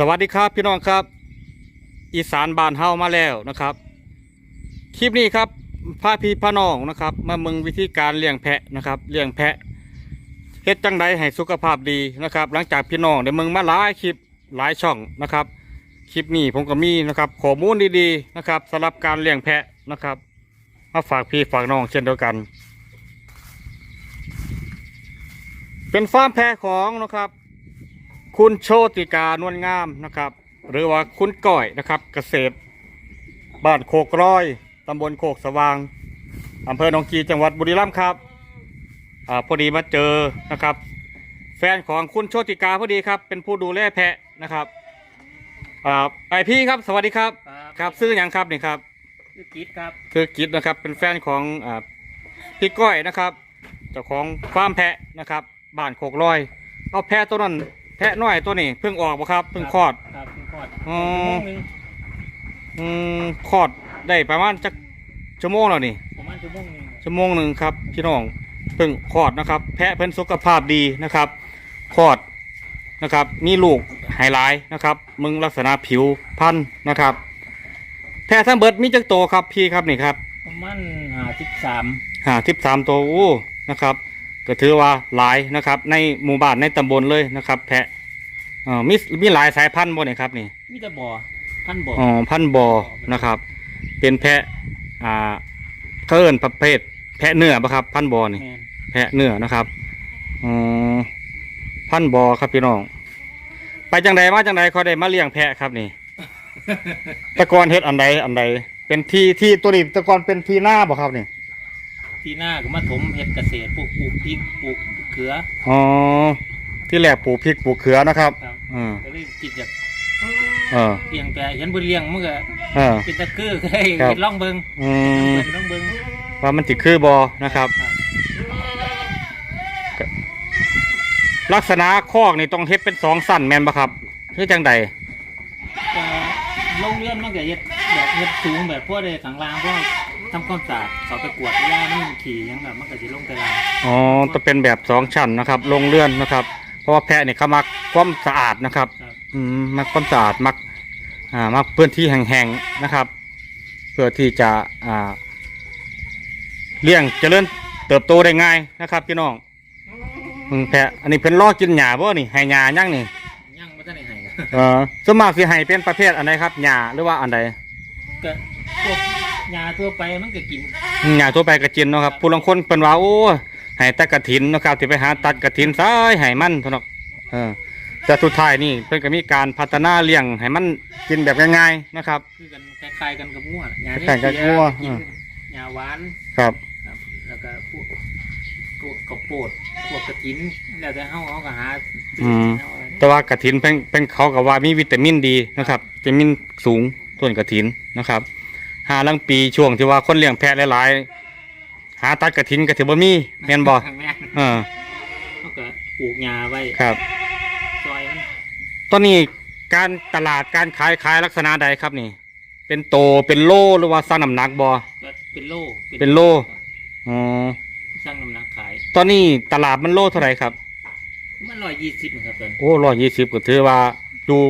สวัสดีครับพี่น้องครับ อีสานบานเฮามาแล้วนะครับ คลิปนี้ครับพาพี่พาน้องนะครับ มามึงวิธีการเลี้ยงแพะนะครับเลี้ยงแพะเฮ็ดจังใดให้สุขภาพดีนะครับ หลังจากพี่น้องได้มึงมาหลายคลิปหลายช่องนะครับ คลิปนี้ผมก็มีนะครับข้อมูลดีๆนะครับสำหรับการเลี้ยงแพะนะครับมาฝากพี่ฝากน้องเช่นเดียวกัน เป็นฟาร์มแพะของนะครับ คุณโชติกานวลงามนะครับ หรือว่าคุณก้อยนะครับ เกษตรบ้านโคกร้อยตำบลโคกสว่างอำเภอหนองกีจังหวัดบุรีรัมย์ครับอ่าพอดีมาเจอนะครับ แฟนของคุณโชติกาพอดีครับ เป็นผู้ดูแลแพะนะครับอ่าไอพี่ครับสวัสดีครับครับซื้ออย่างครับนี่ครับชื่อกิดครับคือกิจนะครับ เป็นแฟนของอ่าพี่ก้อยนะครับเจ้าของฟาร์มแพะนะครับบ้านโคกร้อย เอาแพะตัวนั้น แพะน้อยตัวนี้เพิ่งออกบ่ครับเพิ่งคลอด ครับเพิ่งคลอดอ๋อ ชั่วโมงหนึงอืมคลอดได้ประมาณจักชั่วโมงแล้วนี่ ประมาณชั่วโมงหนึงชั่วโมงหนึ่งครับพี่น้องเพิ่งคลอดนะครับ แพะเพิ่นสุขภาพดีนะครับคลอดนะครับ มีลูกไฮไลท์นะครับ มึงลักษณะผิวพันธุ์นะครับ แพะทั้งเบิดมีจักโตวครับพี่ครับนี่ครับประมาณห้าสิบสามหาทิพสามตัวโอ้นะครับ ก็ถือว่าหลายนะครับ ในหมู่บ้านในตำบลเลยนะครับ แพะเอ่อมีมีหลายสายพันธุ์บ่เนี่ยครับนี่มีแต่บ่อพันบ่ออ๋อพันธุ์บอนะครับ เป็นแพะอ่าเขาเอิ้นประเภท แพะเนื้อปะครับ พันธุ์บอนี่ แม่นแพะเนื้อนะครับอืมพันธุ์บอครับพี่น้อง ไปจังใดมาจังใดเขาได้มาเลี้ยงแพะครับนี่ แตะกอนเฮ็ดอันใดอันใด เป็นที่ที่ตัวนี้แตะกอนเป็นที่หน้าบ่ครับนี่ที่หน้าก็มาถมเฮ็ดเกษตรปลูกปลูกพริกปลูกเขืออ๋อที่แรกปลูกพริกปลูกเขือนะครับครับ อืมก็เลยคิดอยากเออเลี้ยงแต่เห็นเพิ่นเลี้ยงมันก็เออ เป็นตะคือก็ได้ครับเฮ็ดลองเบิ่งอืมเพิ่นลองเบิ่งว่ามันติคือบอนะครับ ลักษณะคอกนี่ต้องเฮ็ดเป็นสองสั้นแม่นปะครับคือจังใดก็โรงเรียนมันก็เฮ็ดแบบเฮ็ดสูงแบบพวกได้ข้างล่างพวกทำความสะอาดเขาไปกวาดเวลามันขี่หยังแบบมันก็สิลงแต่ล่างอ๋อจะเป็นแบบสองชั้นนะครับลงเลื่อนนะครับ เพราะว่าแพะเนี่ยเขามักความสะอาดนะครับ ครับ อืมมักความสะอาดมักอ่ามักพื้นที่แห้งๆนะครับ เพื่อที่จะอ่าเลี้ยงเจริญเติบโตได้ง่ายนะครับพี่น้องอืมแพะอันนี้เพิ่นล่อกินหญ้าบ่นี่ให้หญ้ายังนี่ยังบ่ทันได้ให้เออส่วนมากสิให้เป็นประเภทอันใดครับหญ้าหรือว่าอันใดก็พวกยาทั่วไปมันก็กินอืมหญ้าทั่วไปกระจินเนาะครับผู้ลางคนเพิ่นว่าโอ้ ให้แต่กระถินเนาะครับที่ไปหาตัดกระถินซ้ายให้มันเท่านั้นเออแต่สุดท้ายนี่เพิ่นก็มีการพัฒนาเลี้ยงให้มันกินแบบง่ายๆนะครับ คือกันคล้ายๆกันกับงัวน่ะยาคล้ายๆกับงัวกิอืนมยาหวานครับ ครับแล้วก็พวกพวกข้าวโพดพวกกระถินแล้วแต่เฮาเอาก็หาอืม เอาอะไรแต่ว่ากระถินเป็นเป็นเขากับว่ามีวิตามินดีนะครับวิตามินสูงต้นกระถินนะครับหาลังปีช่วงที่ว่าคนเลี้ยงแพะหลายๆ หาตัดกระถินกระถินบ่มีแม่นบ่แม่นเออเขาก็ปลูกยาไว้ครับซอยมันตอนนี้การตลาดการขายขายลักษณะใดครับนี่ เป็นโตเป็นโลหรือว่าสร้างน้ำหนักบ่ก็เป็นโลเป็นโลอ๋อสร้างน้ำหนักขาย ตอนนี้ตลาดมันโลเท่าไหร่ครับ มันร้อยยี่สิบครับตอนโอ้ร้อยยี่สิบก็ถือว่าอยู่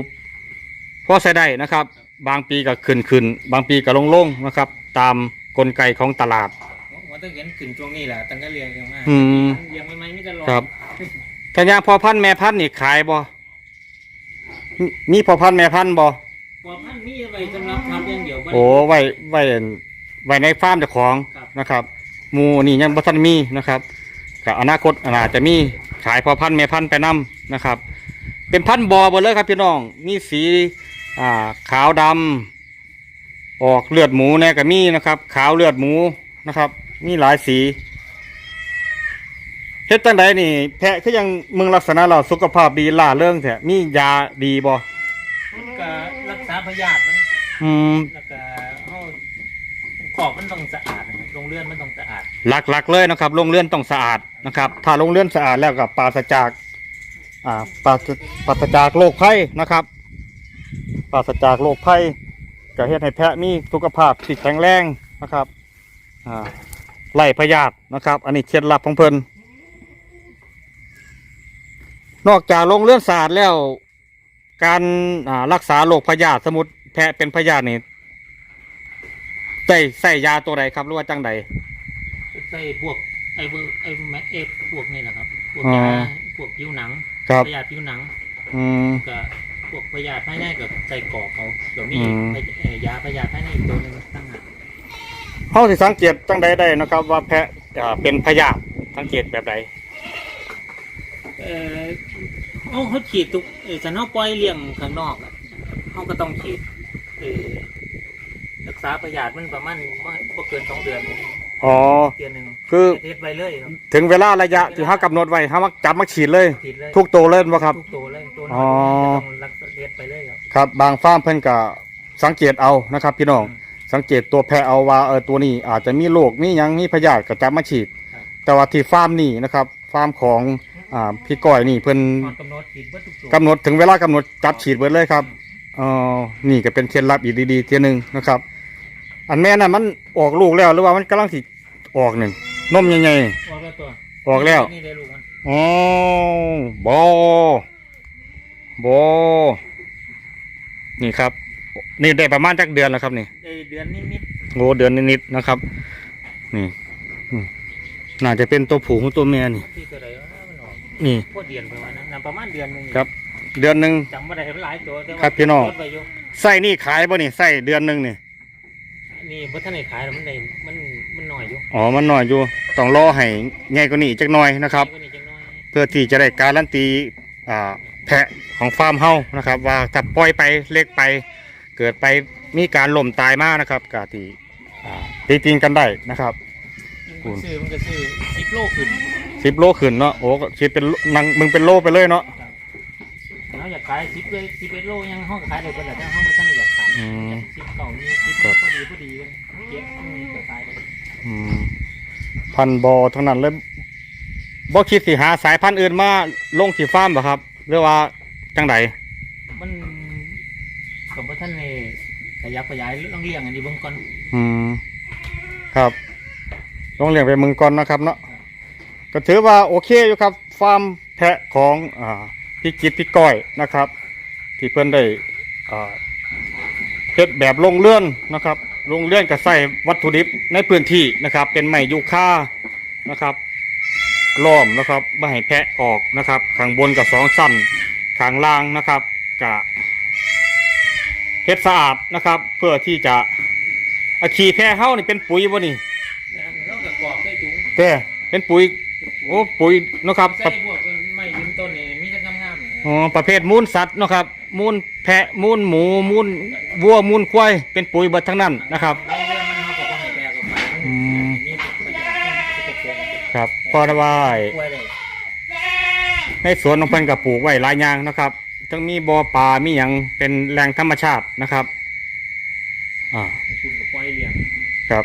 พอใช้ได้นะครับ บางปีก็ขึ้นขึ้นบางปีก็ลงลงนะครับ ตามกลไกของตลาด มันต้องเห็นขึ้นช่วงนี้แหละตั้งแต่เรียงกันมาอืม เรียงไม่ไม่ไม่จะรอครับแต่ยางพอพันธุ์แม่พันธุ์นี่ขายบ่มีมีพอพันธุ์แม่พันธุ์บ่พอพันธุ์มีไว้สำหรับทำอย่างเดียวบ่ได้ โอ้ไว้ไว้ไว้ในฟาร์มเจ้าของครับ นะครับหมูนี่ยังบ่ทันมีนะครับก็อนาคตอาจจะมีขายพอพันธุ์แม่พันธุ์ไปนํนะครับ เป็นพันธุ์บอหมดเลยครับพี่น้อง มีสีอ่าขาวดำออกเลือดหมูแน่ก็มีนะครับ ขาวเลือดหมูนะครับ มีหลายสีเฮ็ดจังใดนี่ แพะคือยังมึงลักษณะเราสุขภาพดีล่าเรื่องแท้มียาดีบ่ก็รักษาพยาธิมันอืมแล้วก็เฮาขอบมันต้องสะอาดนะครับโรงเรือนมันต้องสะอาด หลักๆเลยนะครับโรงเรือนต้องสะอาดนะครับ ถ้าโรงเรือนสะอาดแล้วกับปราศจาก อ่าปราศปราศจากโรคภัยนะครับปราศจากโรคภัยก็เฮ็ดให้แพะมีสุขภาพที่แข็งแรงนะครับ อ่า ไล่พยาธินะครับ อันนี้เคล็ดลับของเพิ่นนอกจากโรงเรือนสะอาดแล้ว การอ่ารักษาโรคพยาธิสมมุติแพะเป็นพยาธินี่ใส่ใส่ยาตัวใดครับหรือว่าจังใดใส่พวกไอ้เบอร์ไอ้แม็กเอฟพวกนี่แหละครับพวกอ๋อยาพวกผิวหนังครับพยาธิผิวหนัง อืมกับพวกพยาธิภายในกับใส่กรอกเขาเดี๋ยวมีอืมพยเอ่อยาพยาธิภายในอีกตัวหนึงตั้งหาก เฮาสิสังเกตจังใดได้นะครับ ว่าแพะอ่าเป็นพยาธิสังเกตแบบใดเออเอาเขาฉีดทุกเออฉันเอาปล่อยเลี้ยงข้างนอกอะเขาก็ต้องฉีดเออรักษาพยาธิมันประมาณบ่บ่เกินสองเดือนอ๋อ เดือนหนึ่งคือ เทสไปเลยครับถึงเวลาระยะที่เฮากำหนดไว้เฮามาจับมาฉีดเลย ฉีดเลยทุกตัวเลยบ่ครับ ทุกตัวเลยตัวอ๋น้ออยก็ต้องรักษาเทสไปเลยครับ ครับบางฟาร์มเพิ่นก็สังเกตเอานะครับ พี่น้อง สังเกตตัวแพะเอาว่าเออตัวนี้ อาจจะมีโรคมีหยังมีพยาธิก็จับมาฉีด ครับ แต่ว่าที่ฟาร์มนี่นะครับฟาร์มของอ่าพี่ก้อยนี่เพิ่นก่อนกำหนดฉีดเบิดทุกตัว กำหนดถึงเวลากำหนดจับฉีดเบิดเลยครับเอ๋อนี่ก็เป็นเคล็ดลับอีกดีๆเทียหนึงนะครับ อันแม่น่ะมันออกลูกแล้วหรือว่ามันกำลังสิออกหนึ่งนมใหญ่ออกแล้วตัวออกแล้ว นี่ได้ลูกมันๆอ๋อบอบอนี่ครับ นี่ได้ประมาณจักเดือนแล้วครับนี่ได้เดือนนิดโอ้เดือนนิดๆนะครับ นี่อืมน่าจะเป็นตัวผู้ของตัวแม่นี่ๆที่ตัวใดวะมันออกนี่โคตรเดือนไปวันนั้นนะประมาณเดือนหนึงครับ เดือนหนึ่ง จำไม่ได้หลายตัวแต่ว่าครับพี่น้องจดไว้อยู่ไส้นี่ขายป่ะนี่ไส้เดือนหนึ่งนี่นี่พระท่านได้ขายแล้วมันได้มันมันหน่อยอยู่อ๋อมันน้อยอยู่ต้องรอให้ใหญ่กว่านี้อีกจักหน่อยนะครับนี่ก็นี่จังน้อยเพื่อที่จะได้การันตีอ่าแพะของฟาร์มเฮานะครับ ว่าถ้าปล่อยไปเล็กไป เกิดไปมีการล่มตายมากนะครับกาที่อ่าตีติงกันได้นะครับคุณมันซื้อมันก็ซื้อสิบโลขึ้นสิบโลขึ้นเนาะโอ้ก็คิดเป็นนังมึงเป็นโลไปเลยเนาะเราอยากขายสิบเลยสิบเอ็ดโลยังห้องขายได้เพิ่นแหละแต่ห้องพระท่านอยากขายอืมสิบเก่ามีสิบครับพอดีพอดีกันเก็บมีก็ขายได้อืมพันบอทั้งนั้นเลยบ่คิดสิหาสายพันธุ์อื่นมาลงที่ฟาร์มบ่ครับ หรือว่าจังไดมัน สมพระท่านนี่ขยับขยายต้องเลี้ยงอันนี้เบิ่งก่อนอืมครับลองเลี้ยงไปเมืองก่อนนะครับเนาะก็ถือว่าโอเคอยู่ครับฟาร์มแพะของอ่าพี่กิตพี่ก้อยนะครับ ที่เพื่อนได้อ่าเฮ็ดแบบลงเลื่อนนะครับลงเลื่อนกับใส่วัตถุดิบในพื้นที่นะครับ เป็นไม้ยูคานะครับล้อมนะครับไม่ให้แพะออกนะครับข้างบนกับสองสั้นข้างล่างนะครับกะ เฮ็ดสะอาดนะครับ เพื่อที่จะอาขี้แพะเฮ้านี่เป็นปุ๋ยบ่นี่แล้วก็กรอกใส่ถุงแต่เป็นปุ๋ยโอ้ปุ๋ยเนาะครับใส่พวกไม้ยืนต้นนี่มีแต่งามๆนี่อ๋อประเภทมูลสัตว์เนาะครับ มูลแพะมูลหมูมูลวัวมูลควายเป็นปุ๋ยเบิดทั้งนั้นนะครับในเรื่องมันเขาก็บ่ให้แปลกับไปมันอืมมีประโยชน์มันจะเป็นครับพอได้ว่ากล้วยได้ในสวนของเพิ่นกับปลูกไว้หลายอย่างนะครับ ทั้งมีบ่อปลามีหยังเป็นแหล่งธรรมชาตินะครับ อ่าคุณก็ปล่อยเลี้ยงครับ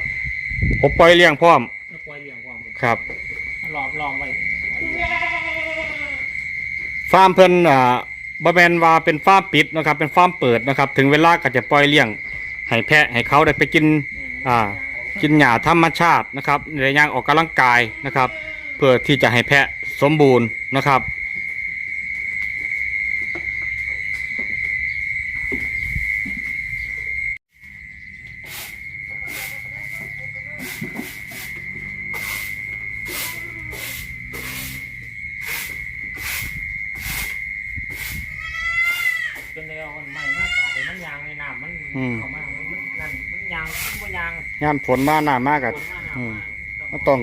ผมปล่อยเลี้ยงพร้อมแล้วปล่อยเลี้ยงความครับรอบรอบไว้ฟาร์มเพิ่นอ่าบ่แม่นว่าเป็นฟาร์มปิดนะครับ เป็นฟาร์มเปิดนะครับ ถึงเวลาก็จะปล่อยเลี้ยงให้แพะให้เขาได้ไปกินอ่ากินหญ้าธรรมชาตินะครับในย่างออกกำลังกายนะครับ เพื่อที่จะให้แพะสมบูรณ์นะครับ เป็นแนวมันใหม่มากกว่าแต่มันยางในน้ำมัน อืม เข้ามามันมันนั่นมันยางมัน บ่ยางงานฝนมาหนามากอะคนมาน้ำอืมมามันต้อง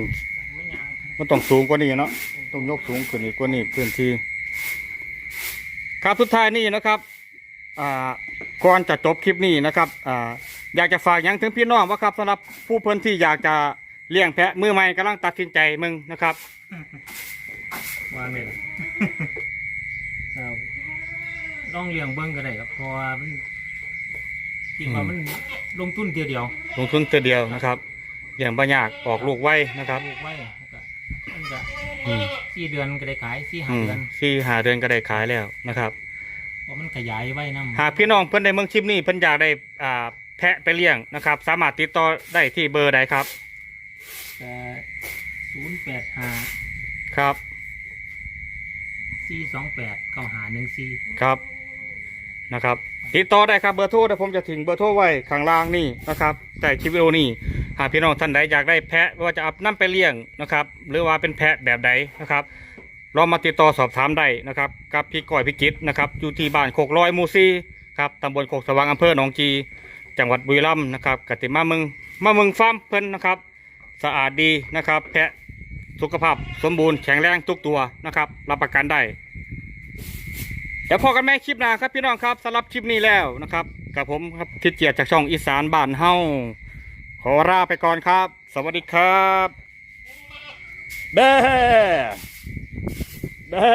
มันยางมันต้องสูงกว่านี้เนาะต้องยกสูงขึ้นอีกกว่านี้พื้นที่ ครับสุดท้ายนี่นะครับอ่าก่อนจะจบคลิปนี้นะครับอ่าอยากจะฝากหยังถึงพี่น้องว่าครับสำหรับผู้เพิ่นที่อยากจะเลี้ยงแพะมือใหม่กำลังตัดสินใจมึงนะครับ วางเลยล่ะ ครับลองเลี้ยงเบิ้งก็ได้ครับเพราะว่ามัน คิดว่าอืมมันลงทุนเดียวเดียวลงทุนตัวเดียวนะครับเลี้ยงบ่ยากออกลูกไว้นะครับลูกไว้ก็มันก็อืมสี่เดือนก็ได้ขายสี่ห้าอืมเดือนสี่หาเดือนก็ได้ขายแล้วนะครับเพราะมันขยายไว้น้ำหากพี่น้องเพิ่นในเมืองชิปนี้เพิ่นอยากได้อ่าแพะไปเลี้ยงนะครับ สามารถติดต่อได้ที่เบอร์ใดครับแต่ศูนย์แปดห้าครับ สี่สองแปดเก้าหาหนึ่งสี่ครับ นะครับ ติดต่อได้ครับเบอร์โทรเดี๋ยวผมจะถึงเบอร์โทรไว้ข้างล่างนี่นะครับแต่คลิปวิดีโอนี้หากพี่น้องท่านใดอยากได้แพะว่าจะเอาน้ำไปเลี้ยงนะครับ หรือว่าเป็นแพะแบบใดนะครับลองมาติดต่อสอบถามได้นะครับกับพี่ก้อยพี่กิตนะครับอยู่ที่บ้านโคกร้อยมูซีครับตำบลโคกสว่างอำเภอหนองจี จังหวัดบุรีรัมย์นะครับกติมาเมืองมาเมืองฟาร์มเพิ่นนะครับ สะอาดดีนะครับ แพะสุขภาพสมบูรณ์แข็งแรงทุกตัวนะครับ รับประกันได้ เดี๋ยวพอกันแม่คลิปหน้าครับพี่น้องครับสำหรับคลิปนี้แล้วนะครับกับผมครับทิศเกียรติจากช่องอีสานบ้านเฮาขอลาไปก่อนครับ สวัสดีครับเบ้เบ้